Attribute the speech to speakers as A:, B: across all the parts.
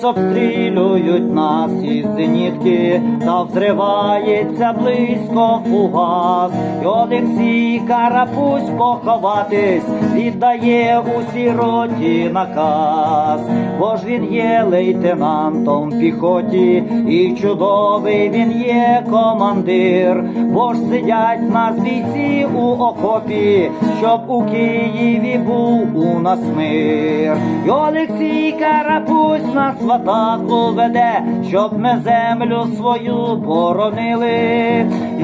A: Ось обстрілюють нас із зенітки, та взривається близько фугас. І Олексій Карапусь поховатись, віддає у сіроті наказ, бо ж він є лейтенантом піхоті, і чудовий він є командир, бо ж сидять нас бійці у окопі, щоб у Києві був у нас мир. І Олексій Карапусь нас в атаку веде, щоб ми землю свою боронили.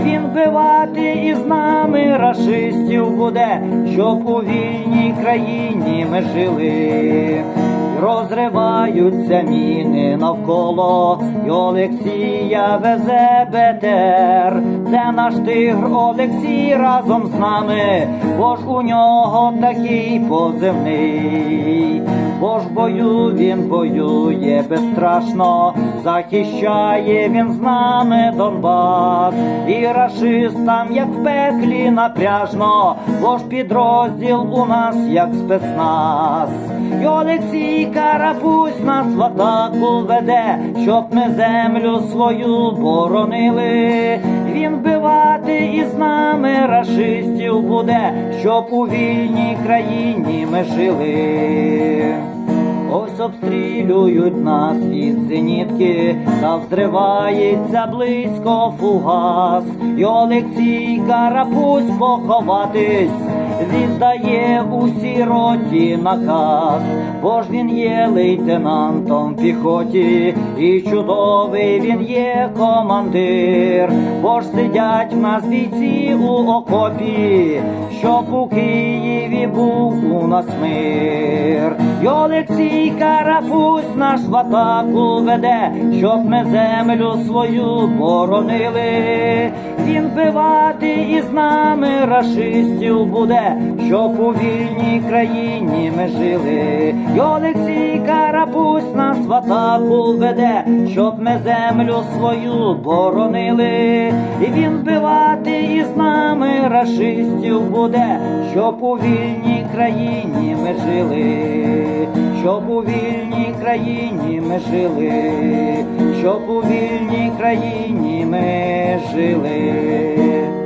A: Він вбивати із нами рашистів буде, щоб у вільній країні ми жили. Розриваються міни навколо, і Олексія везе БТР. Це наш тигр Олексій разом з нами, бо ж у нього такий позивний. Бо ж бою він воює безстрашно, захищає він з нами Донбас, і рашистам, як в пеклі напряжно, бо ж підрозділ у нас як спецназ. І Олексій Карапусь нас в атаку веде, щоб ми землю свою боронили. Він вбивати із нами рашистів буде, щоб у вільній країні ми жили. Ось обстрілюють нас із зенітки, та взривається близько фугас. І Олексій Карапусь поховатись, віддає у сіроті наказ, бо ж він є лейтенантом піхоті, і чудовий він є командир, бо ж сидять в нас бійці у окопі, щоб у Києві був у нас мир. І Олексій Карапусь наш в атаку веде, щоб ми землю свою боронили. Вбивати нами рашистів буде, щоб у вільній країні ми жили. І Олексій Карапусь нас в атаку веде, щоб ми землю свою боронили. І він вбивати із нами рашистів буде, щоб у вільній країні ми жили, щоб у вільній країні ми жили, щоб у вільній країні ми жили.